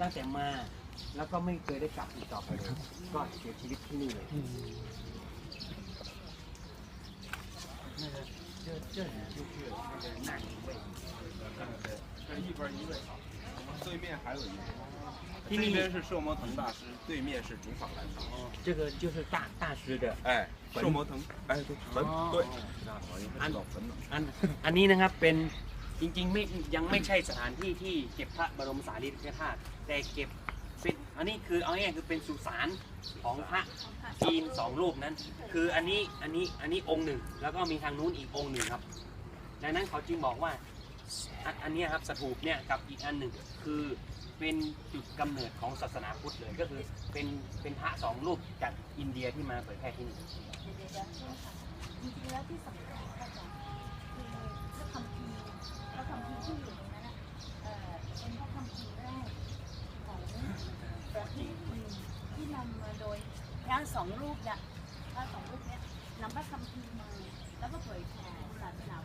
ตั้งแต่มา แล้วก็ไม่เคยได้กลับอีกต่อไปเลยก็เสียชีวิตที่นี่เลย 那个这这里就是那个难民位，这一边一位，对面还有一位。这里这边是摄摩腾大师，对面是主法兰堂。哦，这个就是大大师的哎，坟摄摩腾，哎，对，坟，哦对，安老坟了。 อันอันนี้นะครับเป็น จริงๆไม่ยังไม่ใช่สถานที่ที่เก็บพระบรมสารีริกธาตุแต่เก็บเป็นอันนี้คือเอาง่ายๆคือเป็นสุสานของพระจีนสองรูปนั้น คืออันนี้อันนี้อันนี้องค์หนึ่ง แล้วก็มีทางนู้นอีกองค์หนึ่งครับ ดังนั้นเขาจึงบอกว่าอันอันเนี้ยครับสถูปเนี่ยกับอีกอันหนึ่งคือเป็นจุดกำเนิดของศาสนาพุทธเลยก็คือเป็นเป็นพระสองรูปจากอินเดียที่มาเผยแพร่ที่นี่ จริงๆแล้วที่สำคัญ ระสองรูปเนี่ยพรสองรูปเนี่ยนำพระคัมภีร์มาแล้วก็เผยแผ่ศาสนา